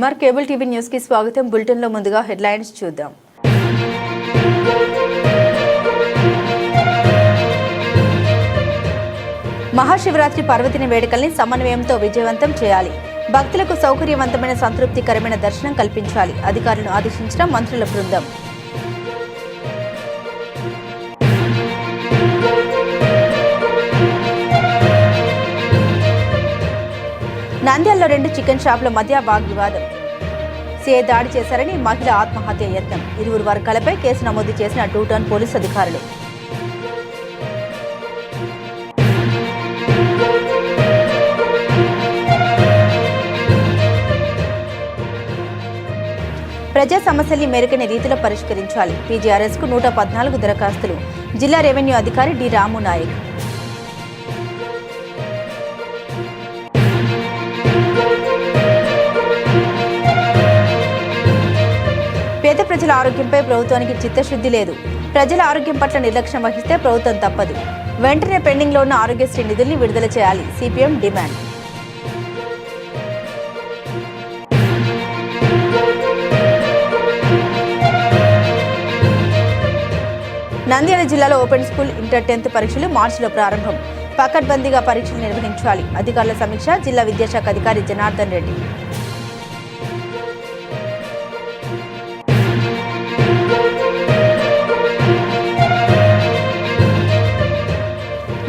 MR cable TV న్యూస్కి స్వాగతం. బులెటిన్లో ముందుగా హెడ్లైన్స్ చూద్దాం. మహాశివరాత్రి పర్వదిన వేడుకల్ని సమన్వయంతో విజయవంతం చేయాలి. భక్తులకు సౌకర్యవంతమైన సంతృప్తికరమైన దర్శనం కల్పించాలి. అధికారులను ఆదేశించిన మంత్రుల బృందం. నంద్యాలలో రెండు చికెన్ షాపుల మధ్య వాగ్వివాదం. సే దాడి చేశారని మహిళ ఆత్మహత్య యత్నం. ఇరువురు వర్గాలపై కేసు నమోదు చేసిన టూ టౌన్ పోలీసు అధికారులు. ప్రజా సమస్యల్ని మెరుగైన రీతిలో పరిష్కరించాలి. పీజీఆర్ఎస్కు నూట పద్నాలుగు దరఖాస్తులు. జిల్లా రెవెన్యూ అధికారి డి రాము నాయక్. ఆరోగ్యంపై ప్రభుత్వానికి చిత్తశుద్ధి లేదు. ప్రజల ఆరోగ్యం పట్ల నిర్లక్ష్యం వహిస్తే ప్రభుత్వం తప్పదు. వెంటనే పెండింగ్లో ఉన్న ఆరోగ్యశ్రీ నిధుల్ని విడుదల చేయాలి. CPM demand. నంద్యాల జిల్లాలో ఓపెన్ స్కూల్ ఇంటర్ టెన్త్ పరీక్షలు మార్చిలో ప్రారంభం. పకడ్బందీగా పరీక్షలు నిర్వహించాలి. అధికారుల సమీక్ష జిల్లా విద్యాశాఖ అధికారి జనార్దన్ రెడ్డి.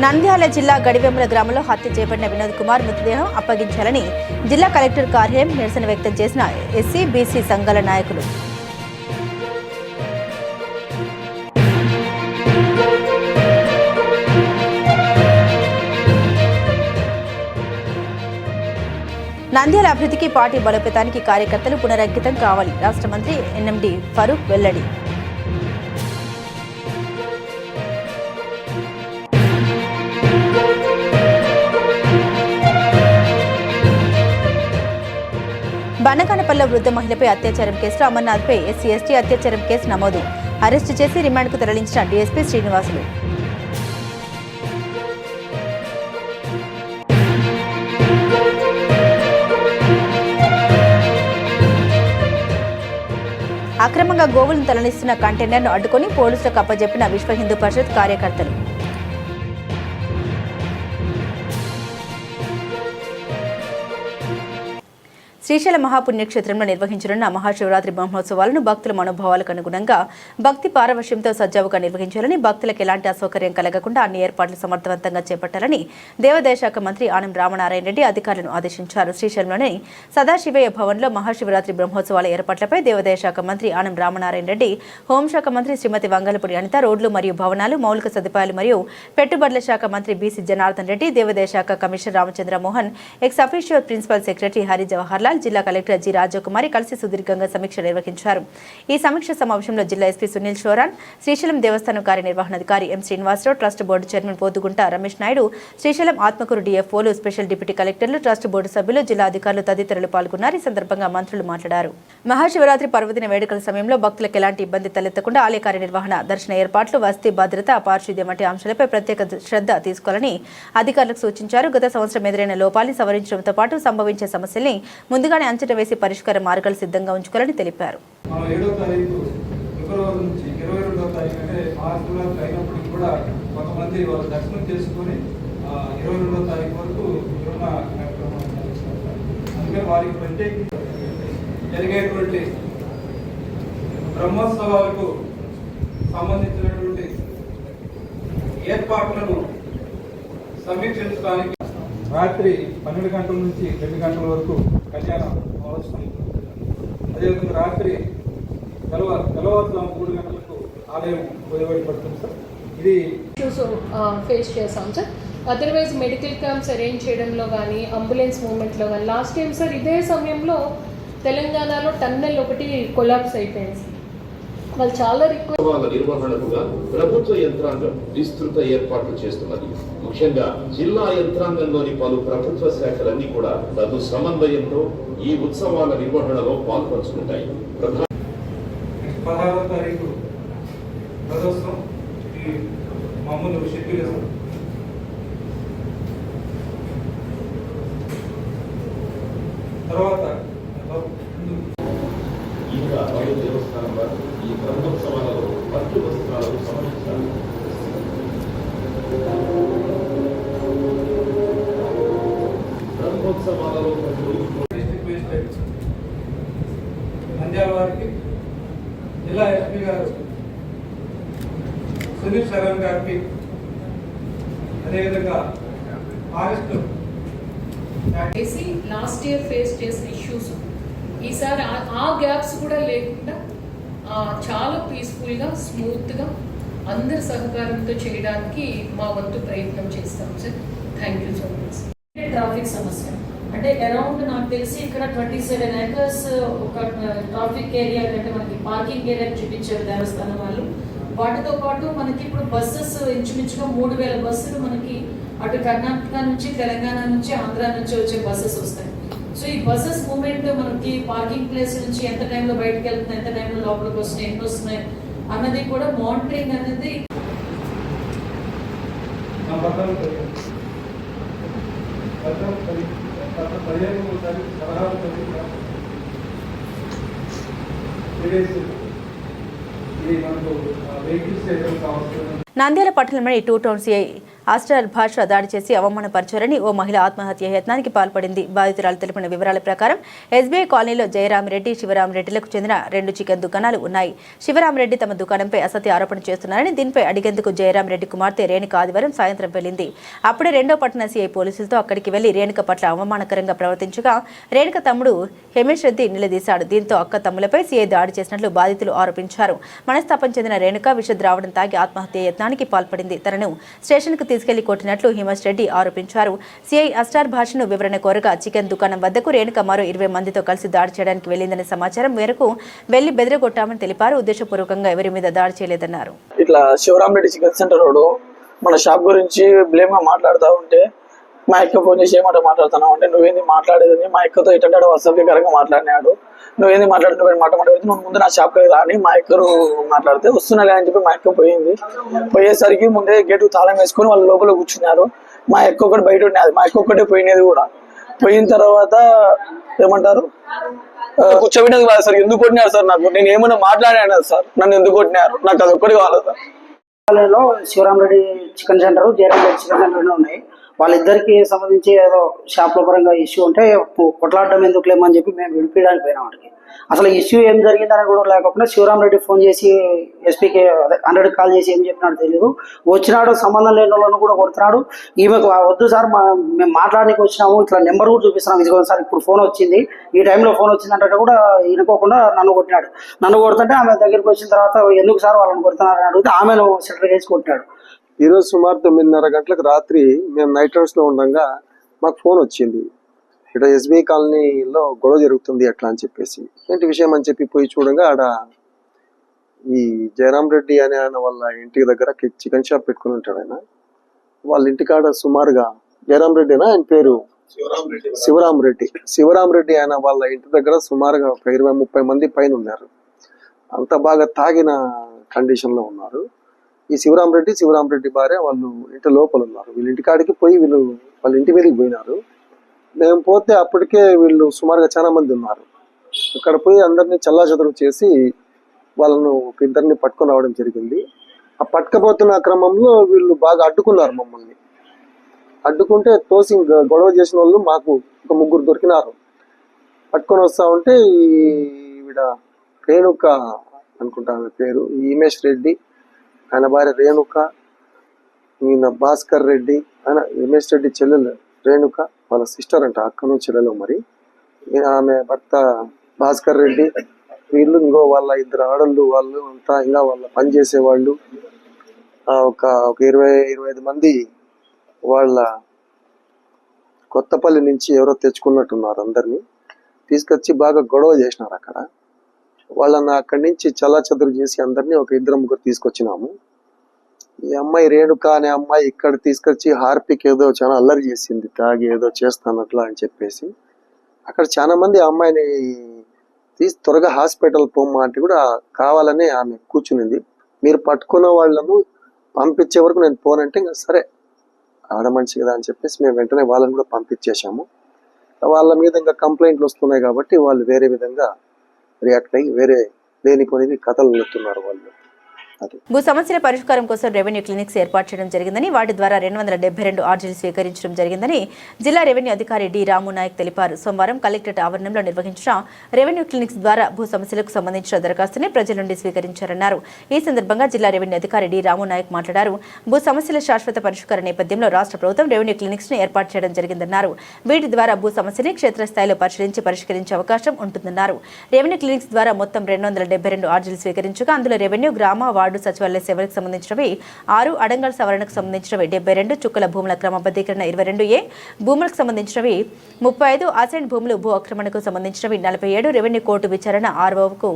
నంద్యాల జిల్లా గడివెమ్మల గ్రామంలో హత్య చేపట్టిన వినోద్ కుమార్ మృతదేహం అప్పగించాలని జిల్లా కలెక్టర్ కార్యాలయం నిరసన వ్యక్తం చేసిన ఎస్సీ బీసీ సంఘాల నాయకులు. నంద్యాల అభివృద్ధికి పార్టీ బలోపేతానికి కార్యకర్తలు పునరంకితం కావాలి. రాష్ట్ర మంత్రి ఎన్ఎండి ఫరూక్ వెల్లడి. బనగానపల్లి వృద్ధ మహిళపై అత్యాచారం కేసులో అమర్నాథ్పై ఎస్సీ ఎస్టీ అత్యాచారం కేసు నమోదు. అరెస్టు చేసి రిమాండ్కు తరలించిన డీఎస్పీ శ్రీనివాసులు. అక్రమంగా గోవులను తరలిస్తున్న కంటైనర్ను అడ్డుకొని పోలీసులకు అప్పజెప్పిన విశ్వ హిందూ పరిషత్ కార్యకర్తలు. శ్రీశైల మహాపుణ్యక్షేత్రంలో నిర్వహించనున్న మహాశివరాత్రి బ్రహ్మోత్సవాలను భక్తుల మనోభావాలకు అనుగుణంగా భక్తి పారవశ్యంతో సజావుగా నిర్వహించాలని భక్తులకు ఎలాంటి అసౌకర్యం కలగకుండా అన్ని ఏర్పాట్లు సమర్థవంతంగా చేపట్టాలని దేవాదాయ శాఖ మంత్రి ఆనం రామనారాయణ రెడ్డి అధికారులను ఆదేశించారు. శ్రీశైలంలోని సదాశివయ్య భవన్లో మహాశివరాత్రి బ్రహ్మోత్సవాల ఏర్పాట్లపై దేవాదాయ శాఖ మంత్రి ఆనం రామనారాయణ రెడ్డి హోంశాఖ మంత్రి శ్రీమతి వంగలపూడి అనిత రోడ్లు మరియు భవనాలు మౌలిక సదుపాయాలు మరియు పెట్టుబడుల శాఖ మంత్రి బీసీ జనార్దన్ రెడ్డి దేవాదాయ శాఖ commissioner Ramachandra Mohan ex official principal secretary Hari Jawahar Lal జిల్లా కలెక్టర్ జి రాజకుమారి కలిసి సుదీర్ఘంగా సమీక్ష నిర్వహించారు. ఈ సమీక్ష సమావేశంలో జిల్లా ఎస్పీ సునీల్ షోరాన్ శ్రీశైలం దేవస్థానం కార్యనిర్వహణాధికారి M Srinivasarao trust board chairman Pothugunta Ramesh Naidu Srisailam Atmakur డిఎఫ్ఓలు special deputy కలెక్టర్లు ట్రస్ట్ బోర్డు సభ్యులు జిల్లా అధికారులు తదితరులు పాల్గొన్నారు. ఈ సందర్భంగా మంత్రులు మాట్లాడారు. మహాశివరాత్రి పర్వదిన వేడుకల సమయంలో భక్తులకు ఎలాంటి ఇబ్బంది తలెత్తకుండా ఆలయ కార్యనిర్వహణ దర్శన ఏర్పాట్లు వస్తీ భద్రత పారిశుద్ధ్యం వంటి అంశాలపై ప్రత్యేక శ్రద్ధ తీసుకోవాలని అధికారులకు సూచించారు. గత సంవత్సరం ఎదురైన లోపాన్ని సవరించడంతో పాటు సంభవించే సమస్యల్ని ముందుగానే అంచనా వేసి పరిష్కార మార్గాలు సిద్ధంగా ఉంచుకోవాలని తెలిపారు. జరిగేటువంటి బ్రహ్మోత్సవాలకు సంబంధించినటువంటి ఏర్పాట్లను సమీక్షించడానికి రాత్రి పన్నెండు గంటల నుంచి రెండు గంటల వరకు కళ్యాణం అవసరం అదేవిధంగా రాత్రి తెల్లవ తెల్లవారుజాము మూడు గంటలకు ఆలయం ఉపయోగపడుతుంది సార్. ఇది ఇష్యూస్ ఫేస్ చేసాం sir. Otherwise medical camps arrange చేయడంలో కానీ అంబులెన్స్ మూవ్మెంట్లో కానీ లాస్ట్ టైం సార్ ఇదే సమయంలో తెలంగాణలో టన్నెల్ ఒకటి కొలాప్స్ అయిపోయింది సార్. వాళ్ళు చాలా రిక్వెస్ట్ ఉత్సవాల నిర్వహణకుగా ప్రభుత్వ యంత్రాంగం విస్తృత ఏర్పాట్లు చేస్తున్నది. ముఖ్యంగా జిల్లా యంత్రాంగంలోని పలు ప్రభుత్వ శాఖలన్నీ కూడా తగు సమన్వయంతో ఈ ఉత్సవాల నిర్వహణలో పాల్పంచుకుంటాయి. ప్రధాన పదహారో తారీఖు రథోత్సవం ఈ మామూలు షెడ్యూల్ తర్వాత ఈ బ్రహ్మోత్సవాలలో పట్టు వస్త్రాలను సమర్పిస్తారు బ్రహ్మోత్సవాలలో డిస్ట్రిక్ట్ మేజిస్ట్రేట్ నంద్యాల వారికి జిల్లా ఎస్పీ గారు సునీల్ శరణ్ గారికి అదేవిధంగా ఫారెస్ట్ చేసి లాస్ట్ ఇయర్ ఫేస్ చేసిన ఇష్యూస్ ఈసారి ఆ- ఆ గ్యాప్స్ కూడా లేకుండా ఆ, చాలా పీస్ఫుల్గా స్మూత్గా అందరి సహకారంతో చేయడానికి మా వంతు ప్రయత్నం చేస్తాం sir thank you so much traffic సమస్య. అంటే అరౌండ్ నాకు తెలిసి ఇక్కడ ట్వంటీ సెవెన్ ఏకర్స్ ఒక uh, ట్రాఫిక్ ఏరియా అంటే మనకి పార్కింగ్ ఏరియా చూపించారు దేవస్థానం వాళ్ళు. వాటితో పాటు మనకి ఇప్పుడు బస్సెస్ ఇంచుమించుగా మూడు వేల బస్సులు మనకి అటు కర్ణాటక నుంచి తెలంగాణ నుంచి ఆంధ్ర నుంచి వచ్చే బస్సెస్ వస్తాయి. సో ఈ బస్సెస్ మూమెంట్ మనకి పార్కింగ్ ప్లేస్ నుంచి ఎంత టైంలో బయటకు వెళ్తున్నాయి ఎంత టైంలో లోపలికి వస్తున్నాయి ఎన్ని వస్తున్నాయి అన్నది కూడా మానిటరింగ్ అనేది నంద్యాల పట్టణంలోని టూ టౌన్ సిఐ ఆస్టర్ భాష దాడి చేసి అవమానపరిచారని ఓ మహిళ ఆత్మహత్య యత్నానికి పాల్పడింది. బాధితురాలు తెలిపిన వివరాల ప్రకారం ఎస్బీఐ కాలనీలో జయరామిరెడ్డి శివరామరెడ్డిలకు చెందిన రెండు చికెన్ దుకాణాలు ఉన్నాయి. శివరామరెడ్డి తమ దుకాణంపై అసత్య ఆరోపణ చేస్తున్నారని దీనిపై అడిగేందుకు జయరామరెడ్డి కుమార్తె రేణుక ఆదివారం సాయంత్రం వెళ్ళింది అప్పుడే రెండో పట్టణ సీఐ పోలీసులతో అక్కడికి వెళ్ళి రేణుక పట్ల అవమానకరంగా ప్రవర్తించగా రేణుక తమ్ముడు హేమేష్ రెడ్డి నిలదీశాడు. దీంతో అక్క తమ్ములపై సీఐ దాడి చేసినట్లు బాధితులు ఆరోపించారు. మనస్తాపం చెందిన రేణుక విష ద్రావణం తాగి ఆత్మహత్య యత్నానికి పాల్పడింది. తనను స్టేషన్కు తీసుకెళ్ళి కొట్టినట్లు హిమేష్ రెడ్డి ఆరోపించారు. సిఐ అస్టార్ భాషను వివరణ కోరగా చికెన్ దుకాణం వద్దకు రేణుక మరో ఇరవై మందితో కలిసి దాడి చేయడానికి వెళ్ళిందనే సమాచారం మేరకు వెళ్ళి బెదిరగొట్టామని తెలిపారు. ఉద్దేశపూర్వకంగా ఎవరి మీద దాడి చేయలేదన్నారు. ఇట్లా శివరామ్ రెడ్డి చికెన్ సెంటర్ మన షాప్ గురించి బ్లేమ్గా మాట్లాడుతూ ఉంటే మా అక్క ఫోన్ చేసి ఏమంటే మాట్లాడుతున్నావు అంటే నువ్వేంది మాట్లాడేదని మా అక్కతో ఇటంటాడు అసభ్యకరంగా మాట్లాడినాడు. నువ్వేంది మాట్లాడు నువ్వేం మాట మాట్లాడితే నువ్వు ముందు నా షాప్కి మా ఎక్కరు మాట్లాడితే వస్తున్నాలే అని చెప్పి మా ఎక్క పోయింది. పోయేసరికి ముందే గేటు తాళం వేసుకొని వాళ్ళు లోపల కూర్చున్నారు. మా ఎక్క ఒకటి బయట ఉండేది మా ఎక్క ఒక్కటే పోయినది కూడా. పోయిన తర్వాత ఏమంటారు? కూర్చోబెట్టేది కాదు సార్ ఎందుకు కొట్టినారు సార్ నాకు? నేను ఏమైనా మాట్లాడాను సార్? నన్ను ఎందుకు కొట్టినారు? నాకు అది ఒక్కటి కావాలి sir? Sivaram Sivaramareddy chicken center Jayaram Reddy chicken center ఉన్నాయి. వాళ్ళిద్దరికి సంబంధించి ఏదో షాప్ల పరంగా ఇష్యూ ఉంటే కొట్లాడడం ఎందుకు లేమని చెప్పి మేము విడిపించడానికి పోయినాం వాటికి అసలు ఇష్యూ ఏం జరిగిందని కూడా లేకపోయినా శివరామ్ రెడ్డి ఫోన్ చేసి ఎస్పీకి అదే హండ్రెడ్ కాల్ చేసి ఏం చెప్పినాడు తెలియదు వచ్చినాడు సంబంధం లేని వాళ్ళను కూడా కొడుతున్నాడు. ఈమెకు వద్దు సార్ మా- మేము మాట్లాడడానికి వచ్చినాము ఇట్లా నెంబర్ కూడా చూపిస్తున్నాం. ఇదిగో సార్ ఇప్పుడు ఫోన్ వచ్చింది. ఈ టైంలో ఫోన్ వచ్చింది అంటే కూడా వినుకోకుండా నన్ను కొట్టినాడు. నన్ను కొడుతుంటే ఆమె దగ్గరికి వచ్చిన తర్వాత ఎందుకు సార్ వాళ్ళని కొడుతున్నారని అడిగితే ఆమెను సెటర్ వేసి కొట్టినాడు. ఈరోజు సుమారు తొమ్మిదిన్నర గంటలకు రాత్రి మేము నైట్లో ఉండగా మాకు ఫోన్ వచ్చింది. ఇక్కడ ఎస్బీఐ కాలనీలో గొడవ జరుగుతుంది అట్లా అని చెప్పేసి. ఏంటి విషయం అని చెప్పి పోయి చూడగా ఆడ ఈ జయరాం రెడ్డి అనే ఆయన వాళ్ళ ఇంటి దగ్గర చికెన్ షాప్ పెట్టుకుని ఉంటాడు ఆయన. వాళ్ళ ఇంటికాడ సుమారుగా జయరాం రెడ్డినా? ఆయన పేరు? శివరాం రెడ్డి శివరాం రెడ్డి ఆయన వాళ్ళ ఇంటి దగ్గర సుమారుగా ఒక ఇరవై ముప్పై మంది పైన ఉన్నారు. అంత బాగా తాగిన కండిషన్లో ఉన్నారు. ఈ శివరామరెడ్డి శివరామరెడ్డి భార్య వాళ్ళు ఇంటి లోపల ఉన్నారు. వీళ్ళ ఇంటికాడికి పోయి వీళ్ళు వాళ్ళ ఇంటి మీదకి పోయినారు. మేము పోతే అప్పటికే వీళ్ళు సుమారుగా చాలా మంది ఉన్నారు. అక్కడ పోయి అందరినీ చల్లాచెదరు చేసి వాళ్ళను ఒక ఇద్దరిని పట్టుకొని రావడం జరిగింది. ఆ పట్టుకపోతున్న క్రమంలో వీళ్ళు బాగా అడ్డుకున్నారు మమ్మల్ని. అడ్డుకుంటే తోసి గొడవ చేసిన వాళ్ళు మాకు ఒక ముగ్గురు దొరికినారు. పట్టుకొని వస్తా ఉంటే ఈవిడ రేణుక అనుకుంటా పేరు హిమేష్ రెడ్డి ఆయన భార్య రేణుక ఈయన భాస్కర్ రెడ్డి ఆయన రమేష్ రెడ్డి చెల్లెలు రేణుక వాళ్ళ సిస్టర్ అంట అక్కను చెల్లెలు మరి. ఆమె భర్త భాస్కర్ రెడ్డి వీళ్ళు ఇంకో వాళ్ళ ఇద్దరు ఆడళ్ళు వాళ్ళు అంతా ఇంకా వాళ్ళ పని చేసే వాళ్ళు ఆ, ఒక ఒక ఇరవై ఇరవై ఐదు మంది వాళ్ళ కొత్తపల్లి నుంచి ఎవరో తెచ్చుకున్నట్టున్నారు అందరినీ. తీసుకొచ్చి బాగా గొడవ చేసినారు అక్కడ. వాళ్ళని అక్కడి నుంచి చలాచదురు చేసి అందరినీ ఒక ఇద్దరు ముగ్గురు తీసుకొచ్చినాము. ఈ అమ్మాయి రేణుక అనే అమ్మాయి ఇక్కడ తీసుకొచ్చి హార్పిక్ ఏదో చాలా అల్లరి చేసింది తాగి ఏదో చేస్తానట్లా అని చెప్పేసి. అక్కడ చాలా మంది ఆ అమ్మాయిని తీసి త్వరగా హాస్పిటల్ పోమ్మా అంటే కూడా కావాలని ఆమె కూర్చునింది. మీరు పట్టుకున్న వాళ్ళను పంపించే వరకు నేను పోనంటే ఇంకా సరే ఆడ మనిషి కదా అని చెప్పేసి మేము వెంటనే వాళ్ళని కూడా పంపించేశాము. వాళ్ళ మీద ఇంకా కంప్లైంట్లు వస్తున్నాయి కాబట్టి వాళ్ళు వేరే విధంగా రియాక్ట్ అయ్యి వేరే లేనిపోనివి కథలు నెత్తున్నారు వాళ్ళు. భూ సమస్యల పరిష్కారం కోసం రెవెన్యూ క్లినిక్స్ ఏర్పాటు చేయడం జరిగిందని వాటి ద్వారా రెండు వందల డెబ్బై రెండు ఆర్జీలు స్వీకరించడం జరిగిందని జిల్లా రెవెన్యూ అధికారి డి రాము నాయక్ తెలిపారు. సోమవారం కలెక్టరేట్ ఆవరణంలో నిర్వహించిన రెవెన్యూ క్లినిక్స్ ద్వారా భూ సమస్యలకు సంబంధించిన దరఖాస్తుని ప్రజల నుండి స్వీకరించారన్నారు. ఈ సందర్భంగా జిల్లా రెవెన్యూ అధికారి డి రాము నాయక్ మాట్లాడారు. భూ సమస్యల శాశ్వత పరిష్కార నేపథ్యంలో రాష్ట్ర ప్రభుత్వం రెవెన్యూ క్లినిక్స్ను ఏర్పాటు చేయడం జరిగిందన్నారు. వీటి ద్వారా భూ సమస్యని క్షేత్రస్థాయిలో పరిశీలించి పరిష్కరించే అవకాశం ఉంటుందన్నారు. రెవెన్యూ క్లినిక్స్ ద్వారా మొత్తం రెండు వందల డెబ్బై రెండు ఆర్జీలు స్వీకరించగా అందులో రెవెన్యూ గ్రామ వార్డు సచివాలయ సేవలకు సంబంధించినవి ఆరు అడంగల్ సవరణకు సంబంధించినవి డెబ్బై రెండు చుక్కల భూముల క్రమబద్ధీకరణ ఇరవై రెండు ఏ భూములకు సంబంధించినవి ముప్పై ఐదు అసెంట్ భూములు భూ ఆక్రమణకు సంబంధించినవి నలభై ఏడు రెవెన్యూ కోర్టు విచారణ ఆర్ఓకు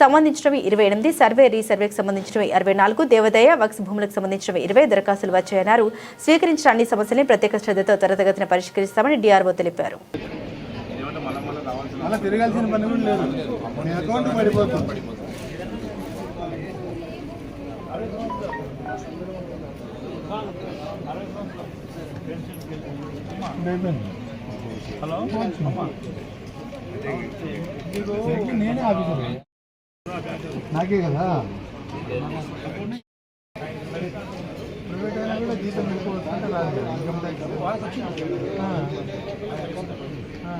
సంబంధించినవి ఇరవై ఎనిమిది సర్వే రీసర్వేకి సంబంధించినవి అరవై నాలుగు దేవదయ వక్స్ భూములకు సంబంధించినవి ఇరవై దరఖాస్తులు వచ్చాయన్నారు. స్వీకరించిన అన్ని సమస్యలను ప్రత్యేక శ్రద్ధతో త్వరతగతిన పరిష్కరిస్తామని డిఆర్ఓ తెలిపారు. అలా తిరగాల్సిన పని కూడా లేదు. మీ అకౌంట్ పడిపోతుంది. హలో నేనే ఆఫీసర్ నాకే కదా ప్రైవేట్ అయినా కూడా జీతం ఎక్కువ వస్తుంటే రాదు కదా ఇన్కమ్ ట్యాక్స్ ఆ. ఆ.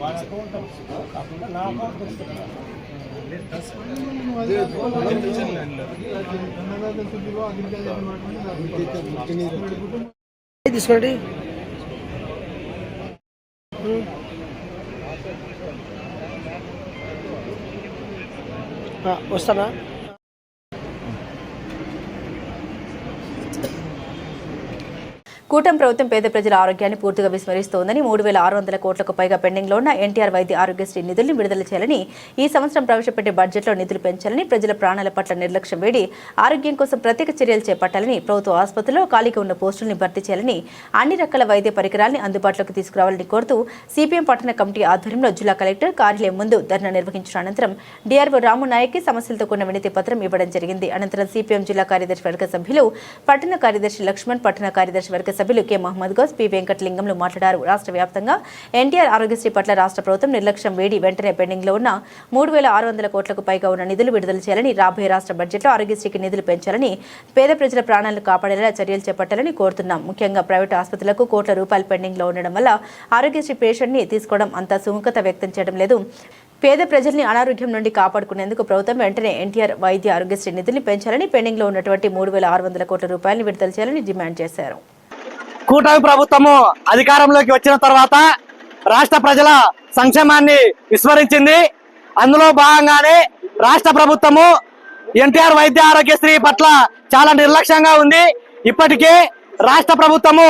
వాళ్ళ అకౌంట్ కాకుండా నా అకౌంట్ తీసుకోండి వస్తానా? కూటమి ప్రభుత్వం పేద ప్రజల ఆరోగ్యాన్ని పూర్తిగా విస్మరిస్తోందని మూడు వేల ఆరు వందల కోట్లకు పైగా పెండింగ్లో ఉన్న ఎన్టీఆర్ వైద్య ఆరోగ్యశ్రీ నిధుల్ని విడుదల చేయాలని ఈ సంవత్సరం ప్రవేశపెట్టే బడ్జెట్లో నిధులు పెంచాలని ప్రజల ప్రాణాల పట్ల నిర్లక్ష్యం వేడి ఆరోగ్యం కోసం ప్రత్యేక చర్యలు చేపట్టాలని ప్రభుత్వ ఆసుపత్రిలో ఖాళీగా ఉన్న పోస్టుల్ని భర్తీ చేయాలని అన్ని రకాల వైద్య పరికరాల్ని అందుబాటులోకి తీసుకురావాలని కోరుతూ సిపిఎం పట్టణ కమిటీ ఆధ్వర్యంలో జిల్లా కలెక్టర్ కార్యాలయం ముందు ధర్నా నిర్వహించిన అనంతరం డిఆర్ఓ రాము నాయక్కి సమస్యలతో కూడిన వినతి పత్రం ఇవ్వడం జరిగింది. అనంతరం సిపిఎం జిల్లా కార్యదర్శి వర్గ సభ్యులు పట్టణ కార్యదర్శి లక్ష్మణ్ పట్టణ కార్యదర్శి వర్గ సభ్యులు కె. మహమ్మద్ గౌస్ పి. వెంకటలింగంలు మాట్లాడారు. రాష్ట్ర వ్యాప్తంగా ఎన్టీఆర్ ఆరోగ్యశ్రీ పట్ల రాష్ట్ర ప్రభుత్వం నిర్లక్ష్యం వేడి వెంటనే పెండింగ్లో ఉన్న మూడు వేల ఆరు వందల కోట్లకు పైగా ఉన్న నిధులు విడుదల చేయాలని రాబోయే రాష్ట్ర బడ్జెట్లో ఆరోగ్యశ్రీకి నిధులు పెంచాలని పేద ప్రజల ప్రాణాలను కాపాడేలా చర్యలు చేపట్టాలని కోరుతున్నాం. ముఖ్యంగా ప్రైవేటు ఆసుపత్రులకు కోట్ల రూపాయలు పెండింగ్లో ఉండడం వల్ల ఆరోగ్యశ్రీ పేషెంట్ని తీసుకోవడం అంత సుముఖత వ్యక్తం చేయడం లేదు. పేద ప్రజల్ని అనారోగ్యం నుండి కాపాడుకునేందుకు ప్రభుత్వం వెంటనే ఎన్టీఆర్ వైద్య ఆరోగ్యశ్రీ నిధుల్ని పెంచాలని పెండింగ్లో ఉన్నటువంటి మూడు వేల ఆరు వందల కోట్ల రూపాయలను విడుదల చేయాలని డిమాండ్ చేశారు. కూటమి ప్రభుత్వము అధికారంలోకి వచ్చిన తర్వాత రాష్ట్ర ప్రజల సంక్షేమాన్ని విస్మరించింది. అందులో భాగంగానే రాష్ట్ర ప్రభుత్వము ఎన్టీఆర్ వైద్య ఆరోగ్యశ్రీ పట్ల చాలా నిర్లక్ష్యంగా ఉంది. ఇప్పటికే రాష్ట్ర ప్రభుత్వము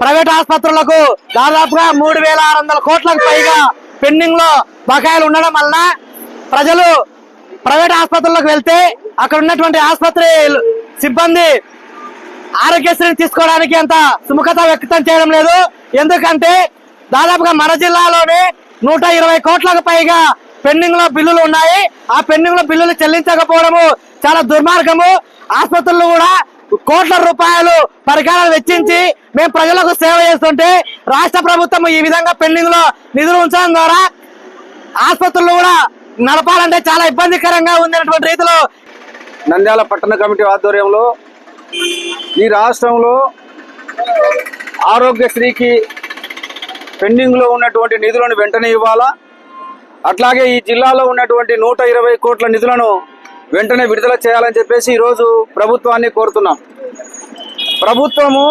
ప్రైవేట్ ఆసుపత్రులకు దాదాపుగా మూడు వేల ఆరు వందల కోట్లకు పైగా పెండింగ్లో బకాయిలు ఉండడం వలన ప్రజలు ప్రైవేట్ ఆసుపత్రులకు వెళ్తే అక్కడ ఉన్నటువంటి ఆసుపత్రి సిబ్బంది ఆరోగ్యశ్రీని తీసుకోవడానికి అంత సుముఖత వ్యక్తం చేయడం లేదు. ఎందుకంటే దాదాపుగా మన జిల్లాలోనే నూట ఇరవై కోట్లకు పైగా పెండింగ్లో బిల్లులు ఉన్నాయి. ఆ పెండింగ్లో బిల్లులు చెల్లించకపోవడము చాలా దుర్మార్గము. ఆసుపత్రులు కూడా కోట్ల రూపాయలు పరికరాలు వెచ్చించి మేము ప్రజలకు సేవ చేస్తుంటే రాష్ట్ర ప్రభుత్వం ఈ విధంగా పెండింగ్లో నిధులు ఉంచడం ద్వారా ఆసుపత్రులు కూడా నడపాలంటే చాలా ఇబ్బందికరంగా ఉంది రీతిలో నంద్యాల పట్టణ కమిటీ ఆధ్వర్యంలో ఈ రాష్ట్రంలో ఆరోగ్యశ్రీకి పెండింగ్లో ఉన్నటువంటి నిధులను వెంటనే ఇవ్వాలా? అట్లాగే ఈ జిల్లాలో ఉన్నటువంటి నూట ఇరవై కోట్ల నిధులను వెంటనే విడుదల చేయాలని చెప్పేసి ఈరోజు ప్రభుత్వాన్ని కోరుతున్నాం. ప్రభుత్వము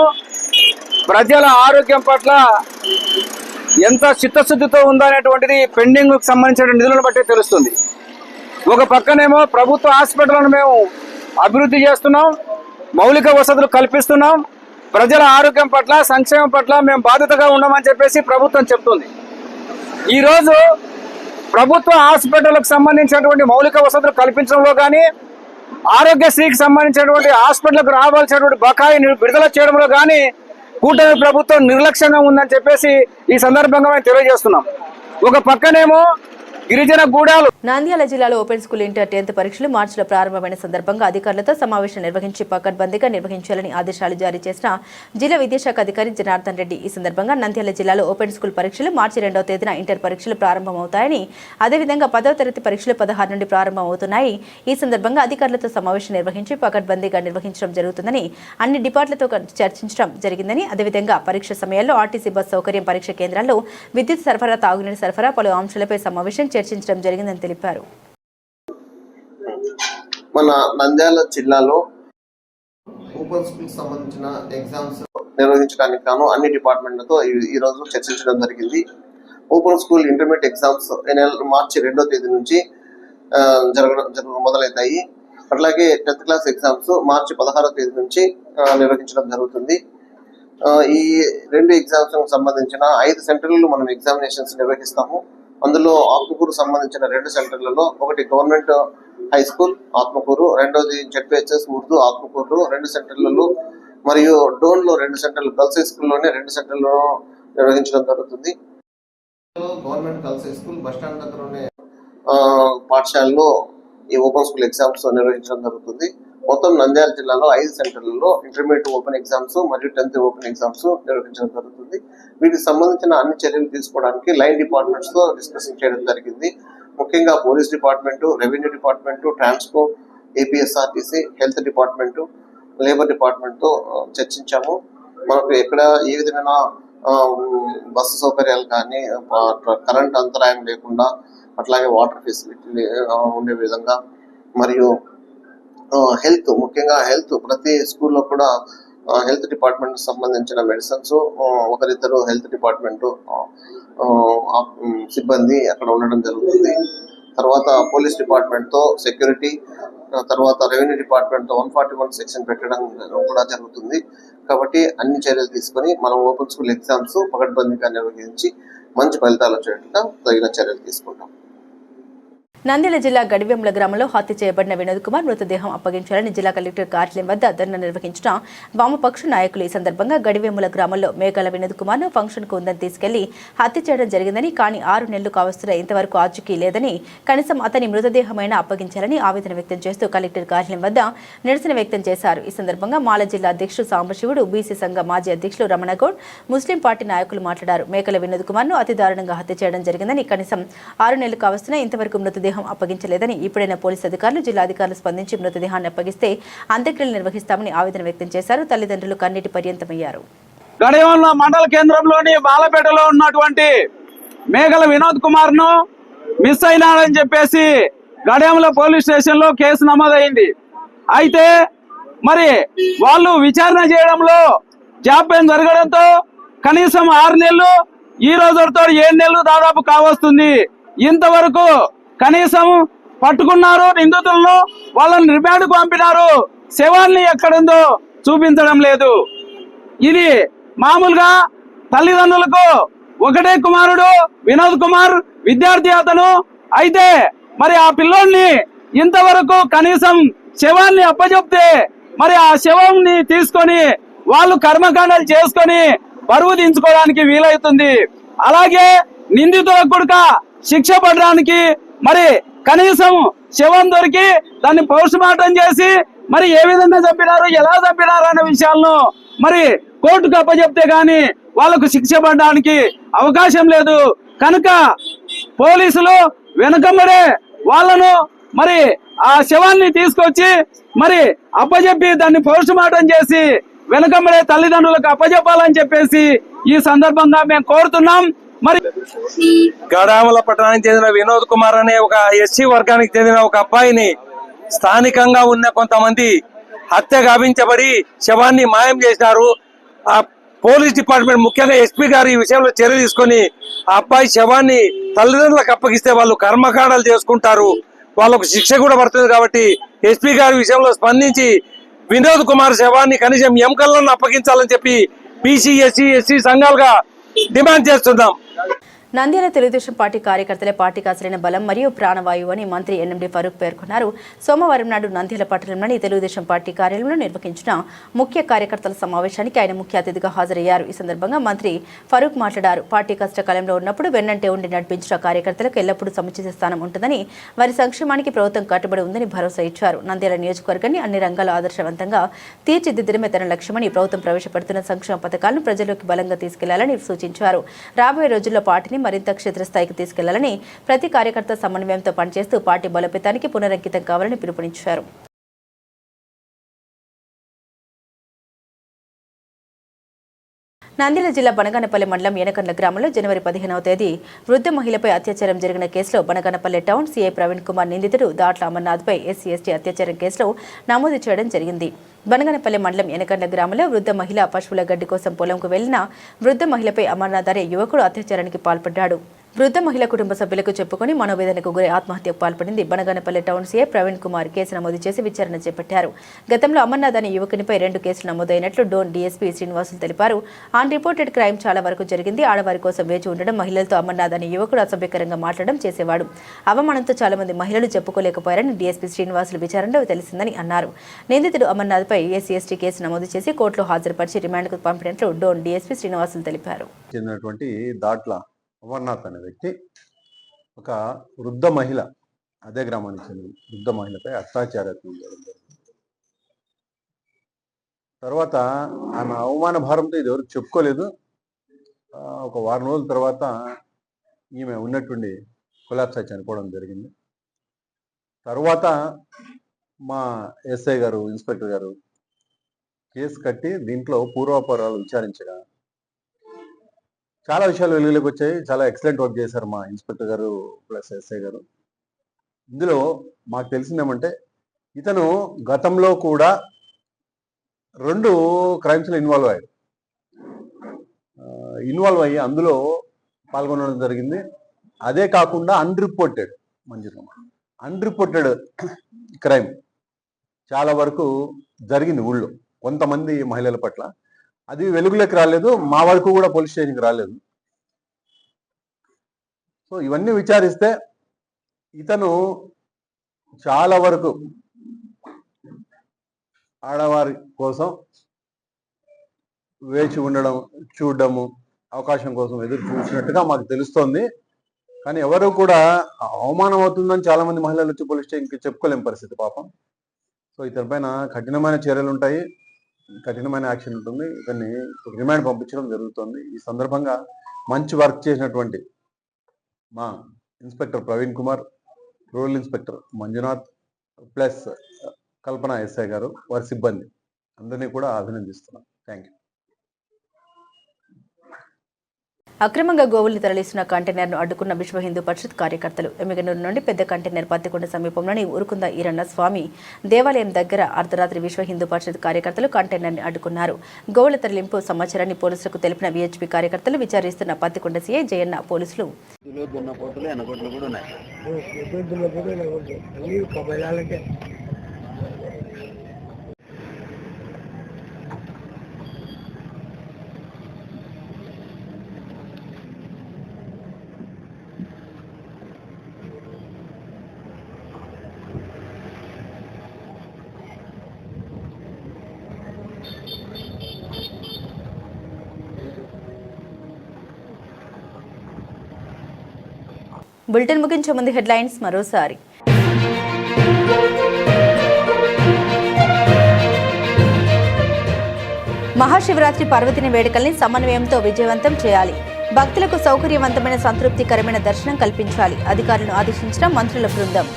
ప్రజల ఆరోగ్యం పట్ల ఎంత చిత్తశుద్ధితో ఉందనేటువంటిది పెండింగ్కు సంబంధించిన నిధులను బట్టే తెలుస్తుంది. ఒక పక్కనేమో ప్రభుత్వ హాస్పిటల్ను మేము అభివృద్ధి చేస్తున్నాం. మౌలిక వసతులు కల్పిస్తున్నాం. ప్రజల ఆరోగ్యం పట్ల సంక్షేమం పట్ల మేము బాధ్యతగా ఉండమని చెప్పేసి ప్రభుత్వం చెప్తుంది. ఈరోజు ప్రభుత్వ హాస్పిటల్కు సంబంధించినటువంటి మౌలిక వసతులు కల్పించడంలో కానీ ఆరోగ్యశ్రీకి సంబంధించినటువంటి హాస్పిటల్కు రావాల్సినటువంటి బకాయి విడుదల చేయడంలో కానీ కూటమి ప్రభుత్వం నిర్లక్ష్యంగా ఉందని చెప్పేసి ఈ సందర్భంగా మేము తెలియజేస్తున్నాం. ఒక పక్కనేమో గిరిజన గూడాలు. నంద్యాల జిల్లాలో ఓపెన్ స్కూల్ ఇంటర్ టెన్త్ పరీక్షలు మార్చిలో ప్రారంభమైన సందర్భంగా అధికారులతో సమావేశం నిర్వహించి పకడ్బందీగా నిర్వహించాలని ఆదేశాలు జారీ చేసిన జిల్లా విద్యాశాఖ అధికారి జనార్దన్ రెడ్డి. ఈ సందర్భంగా నంద్యాల జిల్లాలో ఓపెన్ స్కూల్ పరీక్షలు మార్చి రెండవ తేదీన ఇంటర్ పరీక్షలు ప్రారంభమవుతాయని అదేవిధంగా పదవ తరగతి పరీక్షలు పదహారు నుండి ప్రారంభమవుతున్నాయి. ఈ సందర్భంగా అధికారులతో సమావేశం నిర్వహించి పకడ్బందీగా నిర్వహించడం జరుగుతుందని అన్ని డిపార్ట్లతో చర్చించడం జరిగిందని అదేవిధంగా పరీక్ష సమయాల్లో ఆర్టీసీ బస్ సౌకర్యం పరీక్ష కేంద్రాల్లో విద్యుత్ సరఫరా తాగునీటి సరఫరా పలు అంశాలపై సమావేశం చర్చించడం జరిగిందని తెలిపారు. మన నంద్యాల జిల్లాలో ఓపెన్ స్కూల్ సంబంధించిన ఎగ్జామ్స్ నిర్వహించడానికి గాను అన్ని డిపార్ట్మెంట్లతో ఈ- ఈ రోజు చర్చించడం జరిగింది. ఓపెన్ స్కూల్ ఇంటర్మీడియట్ ఎగ్జామ్స్ మార్చి రెండో తేదీ నుంచి జరగడం జరగడం మొదలవుతాయి. అట్లాగే టెన్త్ క్లాస్ ఎగ్జామ్స్ మార్చి పదహారో తేదీ నుంచి నిర్వహించడం జరుగుతుంది. ఈ రెండు ఎగ్జామ్స్ సంబంధించిన ఐదు సెంటర్లలో మనం ఎగ్జామినేషన్స్ నిర్వహిస్తాము. అందులో ఆత్మకూరు సంబంధించిన రెండు సెంటర్లలో ఒకటి గవర్నమెంట్ హై స్కూల్ ఆత్మకూరు రెండోది జెడ్పిహెచ్ఎస్ ఉర్దూ ఆత్మకూరు రెండు సెంటర్లలో మరియు డోన్లో రెండు సెంటర్లు గర్ల్స్ హై స్కూల్లోనే రెండు సెంటర్లలో నిర్వహించడం జరుగుతుంది. Government girls high school bus stand దగ్గరనే ఆ, పాఠశాలలో ఈ ఓపెన్ స్కూల్ ఎగ్జామ్స్ నిర్వహించడం జరుగుతుంది. మొత్తం నంద్యాల జిల్లాలో ఐదు సెంటర్లలో ఇంటర్మీడియట్ ఓపెన్ ఎగ్జామ్స్ మరియు టెన్త్ ఓపెన్ ఎగ్జామ్స్ నిర్వహించడం జరుగుతుంది. వీటికి సంబంధించిన అన్ని చర్యలు తీసుకోవడానికి లైన్ డిపార్ట్మెంట్స్తో డిస్కషన్ చేయడం జరిగింది. ముఖ్యంగా police department revenue department Transco APSRTC health department labour డిపార్ట్మెంట్తో చర్చించాము. మనకు ఎక్కడ ఏ విధమైన బస్సు సౌకర్యాలు కానీ కరెంట్ అంతరాయం లేకుండా అట్లాగే వాటర్ ఫెసిలిటీ ఉండే విధంగా మరియు హెల్త్ ముఖ్యంగా హెల్త్. ప్రతి స్కూల్లో కూడా హెల్త్ డిపార్ట్మెంట్ సంబంధించిన మెడిసిన్స్ ఒకరిద్దరు హెల్త్ డిపార్ట్మెంట్ సిబ్బంది అక్కడ ఉండడం జరుగుతుంది. తర్వాత పోలీస్ డిపార్ట్మెంట్తో సెక్యూరిటీ తర్వాత రెవెన్యూ డిపార్ట్మెంట్తో వన్ ఫార్టీ వన్ సెక్షన్ పెట్టడం కూడా జరుగుతుంది. కాబట్టి అన్ని చర్యలు తీసుకొని మనం ఓపెన్ స్కూల్ ఎగ్జామ్స్ పకడ్బందీగా నిర్వహించి మంచి ఫలితాలు వచ్చేట్టుగా తగిన చర్యలు తీసుకుంటాం. నంద్యాల జిల్లా గడివెంల గ్రామంలో హత్య చేయబడిన వినోద్ కుమార్ మృతదేహం అప్పగించాలని జిల్లా కలెక్టర్ కార్యాలయం వద్ద ధర్నా నిర్వహించిన వామపక్ష నాయకులు ఈ సందర్భంగా గడివెంముల గ్రామంలో మేఘాల వినోద్ కుమార్ను ఫంక్షన్కు ఉందని తీసుకెళ్ళి హత్య చేయడం జరిగిందని కానీ ఆరు నెలలు కావస్తున్న ఇంతవరకు ఆచూకీ లేదని కనీసం అతని మృతదేహమైన అప్పగించాలని ఆవేదన వ్యక్తం చేస్తూ కలెక్టర్ కార్యాలయం వద్ద నిరసన వ్యక్తం చేశారు. ఈ సందర్భంగా మాల జిల్లా అధ్యక్షుడు సాంబశివుడు బీసీ సంఘ మాజీ అధ్యక్షులు రమణగౌడ్ ముస్లిం పార్టీ నాయకులు మాట్లాడారు. మేకల వినోద్ కుమార్ను అతి దారుణంగా హత్య చేయడం జరిగిందని కనీసం ఆరు నెలలు కావస్తున్న ఇంతవరకు మృతదేహం అప్పగించలేదని ఇప్పుడైనా పోలీసు అధికారులు జిల్లాధికారులు స్పందించి మృతదేహాన్ని అప్పగిస్తే అంత్యక్రియలు నిర్వహిస్తామని ఆవేదన వ్యక్తం చేశారు. తల్లిదండ్రులు కన్నీటి పర్యంతమయ్యారు. గడియంలో మండల కేంద్రంలోని బాలపేటలో ఉన్నటువంటి మేఘల వినోద్ కుమార్ను మిస్ అయినాడని చెప్పేసి గడియంలో పోలీస్ స్టేషన్లో కేసు నమోదైంది. అయితే మరి వాళ్ళు విచారణ చేయడంలో జాప్యం జరగడంతో కనీసం ఆరు నెలలు ఈ రోజుతో ఏడు నెలలు దాదాపు కావస్తుంది. ఇంతవరకు కనీసం పట్టుకున్నారు నిందితులను వాళ్ళని రిమాండ్కు పంపినారు. శవాన్ని ఎక్కడుందో చూపించడం లేదు. ఇది మామూలుగా తల్లిదండ్రులకు ఒకటే కుమారుడు వినోద్ కుమార్ విద్యార్థి అతను. అయితే మరి ఆ పిల్లోడిని ఇంతవరకు కనీసం శవాన్ని అప్పచెప్తే మరి ఆ శవంని తీసుకొని వాళ్ళు కర్మకాండలు చేసుకొని బరువు దించుకోవడానికి వీలవుతుంది. అలాగే నిందితుల కొడుక శిక్ష పడడానికి మరి కనీసం శవం దొరికి దాన్ని పోస్ట్ మార్టం చేసి మరి ఏ విధంగా చంపినారు ఎలా చంపినారు అనే విషయాలను మరి కోర్టుకు అప్పచెప్తే గాని వాళ్ళకు శిక్ష పడడానికి అవకాశం లేదు. కనుక పోలీసులు వెనకమ్మడే వాళ్ళను మరి ఆ శవాన్ని తీసుకొచ్చి మరి అప్పజెప్పి దాన్ని పోస్ట్ మార్టం చేసి వెనకమ్మడే తల్లిదండ్రులకు అప్పజెప్పాలని చెప్పేసి ఈ సందర్భంగా మేము కోరుతున్నాం. మరి గడామల పట్టణానికి చెందిన వినోద్ కుమార్ అనే ఒక ఎస్సీ వర్గానికి చెందిన ఒక అబ్బాయిని స్థానికంగా ఉన్న కొంతమంది హత్య గావించబడి శవాన్ని మాయం చేసినారు. ఆ పోలీస్ డిపార్ట్మెంట్ ముఖ్యంగా ఎస్పీ గారు ఈ విషయంలో చర్య తీసుకొని ఆ అబ్బాయి శవాన్ని తల్లిదండ్రులకు అప్పగిస్తే వాళ్ళు కర్మకాండాలు చేసుకుంటారు. వాళ్ళకు శిక్ష కూడా పడుతుంది కాబట్టి ఎస్పీ గారి విషయంలో స్పందించి వినోద్ కుమార్ శవాన్ని కనీసం ఎంకల్లను అప్పగించాలని చెప్పి బీసీ ఎస్సీ ఎస్సీ సంఘాలుగా డిమాండ్ చేస్తున్నాం. నంద్యాల తెలుగుదేశం పార్టీ కార్యకర్తలే పార్టీకి అసలైన బలం మరియు ప్రాణవాయువు అని మంత్రి ఎన్ఎండి ఫరూక్ పేర్కొన్నారు. సోమవారం నాడు నంద్యాల పట్టణంలోని తెలుగుదేశం పార్టీ కార్యాలయంలో నిర్వహించిన ముఖ్య కార్యకర్తల సమావేశానికి ఆయన ముఖ్య అతిథిగా హాజరయ్యారు. ఈ సందర్భంగా మంత్రి ఫరూక్ మాట్లాడారు. పార్టీ కష్టకాలంలో ఉన్నప్పుడు వెన్నంటే ఉండి నడిపించిన కార్యకర్తలకు ఎల్లప్పుడూ సముచిత స్థానం ఉంటుందని వారి సంక్షేమానికి ప్రభుత్వం కట్టుబడి ఉందని భరోసా ఇచ్చారు. నంద్యాల నియోజకవర్గాన్ని అన్ని రంగాల ఆదర్శవంతంగా తీర్చిదిద్దడమే తన లక్ష్యమని ప్రభుత్వం ప్రవేశపెడుతున్న సంక్షేమ పథకాలను ప్రజల్లోకి బలంగా తీసుకెళ్ళాలని సూచించారు. రాబోయే రోజుల్లో పార్టీని మరింత క్షేత్రస్థాయికి తీసుకెళ్ళాలని ప్రతి కార్యకర్త సమన్వయంతో పనిచేస్తూ పార్టీ బలోపేతానికి పునరంకితం కావాలని పిలుపునిచ్చారు. నంద్యాల జిల్లా బనగానపల్లి మండలం ఏనకండ్ల గ్రామంలో జనవరి పదిహేనవ తేదీ వృద్ధ మహిళపై అత్యాచారం జరిగిన కేసులో బనగానపల్లి టౌన్ సీఐ ప్రవీణ్ కుమార్ నిందితుడు దాట్ల అమర్నాథ్పై ఎస్సీ ఎస్టీ అత్యాచారం కేసులో నమోదు చేయడం జరిగింది. బనగనపల్లి మండలం ఎనకండ్ల గ్రామంలో వృద్ధ మహిళ పశువుల గడ్డి కోసం పొలంకు వెళ్ళిన వృద్ధ మహిళపై అమర్నాథ్ అనే యువకుడు అత్యాచారానికి పాల్పడ్డాడు. వృద్ధ మహిళ కుటుంబ సభ్యులకు చెప్పుకొని మనోవేదనకు గురి ఆత్మహత్యకు పాల్పడింది. బనగానపల్లి టౌన్ సీఏ ప్రవీణ్ కుమార్ కేసు నమోదు చేసి విచారణ చేపట్టారు. గతంలో అమర్నాథ్ అనే యువకునిపై రెండు కేసులు నమోదైనట్లు డోన్ డీఎస్పీ శ్రీనివాసులు తెలిపారు. ఆన్ రిపోర్టెడ్ క్రైమ్ చాలా వరకు జరిగింది. ఆడవారి కోసం వేచి ఉండడం మహిళలతో అమర్నాథ్ అనే యువకుడు అసభ్యకరంగా మాట్లాడడం చేసేవాడు. అవమానంతో చాలా మంది మహిళలు చెప్పుకోలేకపోయారని డీఎస్పీ శ్రీనివాసులు విచారణలో తెలిసిందని అన్నారు. నిందితుడు అమర్నాథ్పై ఎస్సీ ఎస్టీ కేసు నమోదు చేసి కోర్టులో హాజరుపరిచి రిమాండ్కు పంపినట్లు డోన్ డీఎస్పీ శ్రీనివాసులు తెలిపారు. చెందినటువంటి దాట్ల అమర్నాథ్ అనే వ్యక్తి ఒక వృద్ధ మహిళ అదే గ్రామానికి చెందిన వృద్ధ మహిళపై అత్యాచారాత్మకం జరిగింది. తర్వాత ఆమె అవమాన భారంతో ఇది ఎవరికి చెప్పుకోలేదు. ఒక వారం రోజుల తర్వాత ఈమె ఉన్నట్టుండి కొలాప్స్ అయి చనిపోవడం జరిగింది. తర్వాత మా ఎస్ఐ గారు ఇన్స్పెక్టర్ గారు కేసు కట్టి దీంట్లో పూర్వాపరాలు విచారించగా చాలా విషయాలు వెలుగులోకి వచ్చాయి. చాలా ఎక్సలెంట్ వర్క్ చేశారు మా ఇన్స్పెక్టర్ గారు ప్లస్ ఎస్ఐ గారు. ఇందులో మాకు తెలిసిందేమంటే ఇతను గతంలో కూడా రెండు క్రైమ్స్లో ఇన్వాల్వ్ అయ్యాడు. ఇన్వాల్వ్ అయ్యి అందులో పాల్గొనడం జరిగింది. అదే కాకుండా అన్రిపోర్టెడ్ మంజురు అన్రిపోర్టెడ్ క్రైమ్ చాలా వరకు జరిగింది ఊళ్ళో. కొంతమంది మహిళల పట్ల అది వెలుగులోకి రాలేదు మా వరకు కూడా పోలీస్ స్టేషన్కి రాలేదు. సో ఇవన్నీ విచారిస్తే ఇతను చాలా వరకు ఆడవారి కోసం వేచి ఉండడం చూడడము అవకాశం కోసం ఎదురు చూసినట్టుగా మాకు తెలుస్తోంది. కానీ ఎవరు కూడా అవమానం అవుతుందని చాలా మంది మహిళలు వచ్చి పోలీస్ స్టేషన్కి చెప్పుకోలేని పరిస్థితి పాపం. సో ఇతని పైన కఠినమైన చర్యలు ఉంటాయి. కఠినమైన యాక్షన్ ఉంటుంది. ఇతన్ని రిమాండ్ పంపించడం జరుగుతుంది. ఈ సందర్భంగా మంచి వర్క్ చేసినటువంటి మా inspector Praveen Kumar rural inspector Manjunath plus Kalpana SI గారు వారి సిబ్బంది. అందరినీ కూడా అభినందిస్తున్నాం. థ్యాంక్ యూ అక్రమంగా గోవుల్ని తరలిస్తున్న కంటైనర్ను అడ్డుకున్న విశ్వ హిందూ పరిషత్ కార్యకర్తలు ఎమ్మిగనూరు నుండి పెద్ద కంటైనర్ పత్తికొండ సమీపంలోని ఉరుకుంద ఈరన్న స్వామి దేవాలయం దగ్గర అర్ధరాత్రి విశ్వ హిందూ పరిషత్ కార్యకర్తలు కంటైనర్ని అడ్డుకున్నారు. గోవుల తరలింపు సమాచారాన్ని పోలీసులకు తెలిపిన విహెచ్పి కార్యకర్తలు విచారిస్తున్న పత్తికొండ సీఐ జయన్న పోలీసులు. బులెటిన్ ముగించే ముందు హెడ్లైన్స్ మరోసారి. మహాశివరాత్రి పర్వదిన వేడుకల్ని సమన్వయంతో విజయవంతం చేయాలి. భక్తులకు సౌకర్యవంతమైన సంతృప్తికరమైన దర్శనం కల్పించాలి. అధికారులను ఆదేశించిన మంత్రుల బృందం.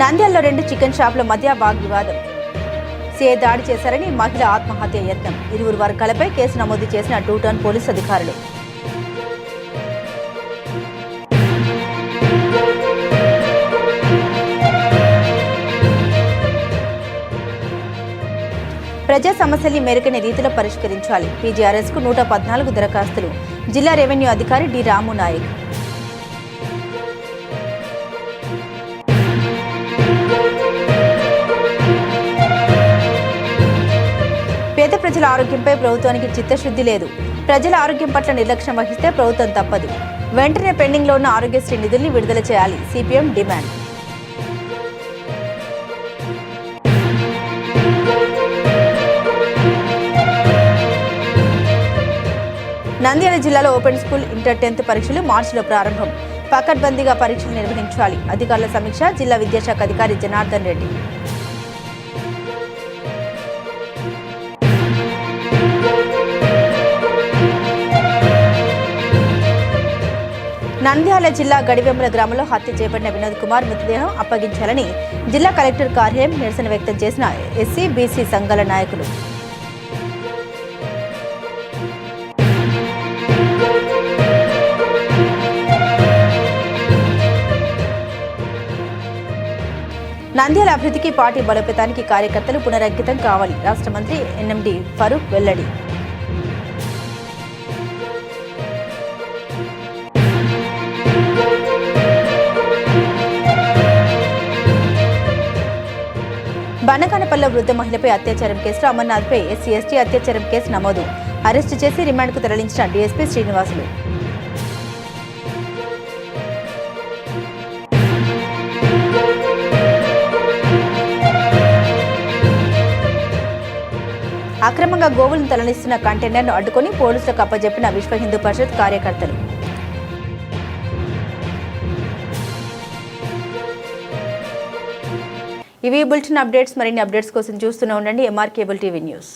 నంద్యాలలో రెండు చికెన్ షాపుల మధ్య వాగ్వివాదం. సీఐ దాడి చేశారని మహిళ ఆత్మహత్య యత్నం. ఇరువురు వర్గాలపై కేసు నమోదు చేసిన టూ టౌన్ పోలీస్ అధికారులు. ప్రజా సమస్యల్ని మెరుగైన రీతిలో పరిష్కరించాలి. పీజీఆర్ఎస్కు నూట పద్నాలుగు దరఖాస్తులు. జిల్లా రెవెన్యూ అధికారి డి రాము నాయక్ ప్రజల ఆరోగ్యంపై ప్రభుత్వానికి చిత్తశుద్ధి లేదు. ప్రజల ఆరోగ్యం పట్ల నిర్లక్ష్యం వహిస్తే ప్రభుత్వం తప్పదు. వెంటనే పెండింగ్లో ఉన్న ఆరోగ్యశ్రీ నిధుల్ని విడుదల చేయాలి. CPM demand. నంద్యాల జిల్లాలో ఓపెన్ స్కూల్ ఇంటర్ టెన్త్ పరీక్షలు మార్చిలో ప్రారంభం. పకడ్బందీగా పరీక్షలు నిర్వహించాలి. అధికారుల సమీక్ష జిల్లా విద్యాశాఖ అధికారి జనార్దన్ రెడ్డి. నంద్యాల జిల్లా గడివెంబల గ్రామంలో హత్య చేయబడిన వినోద్ కుమార్ మృతదేహం అప్పగించాలని జిల్లా కలెక్టర్ కార్యాలయం నిరసన వ్యక్తం చేసిన ఎస్సీ బీసీ సంఘాల నాయకులు. నంద్యాల అభివృద్ధికి పార్టీ బలోపేతానికి కార్యకర్తలు పునరంకితం కావాలి. రాష్ట్ర మంత్రి ఎన్ఎండి ఫరూక్ వెల్లడి. బనగానపల్లిలో వృద్ధ మహిళపై అత్యాచారం కేసులో అమర్నాథ్పై ఎస్సీ ఎస్టీ అత్యాచారం కేసు నమోదు. అరెస్టు చేసి రిమాండ్కు తరలించిన డీఎస్పీ శ్రీనివాసులు. అక్రమంగా గోవులను తరలిస్తున్న కంటైనర్ను అడ్డుకొని పోలీసులకు అప్పజెప్పిన విశ్వ హిందూ పరిషత్ కార్యకర్తలు. ఇవి బులెటిన్ అప్డేట్స్ మరిన్ని అప్డేట్స్ కోసం చూస్తూనే ఉండండి. MR cable TV news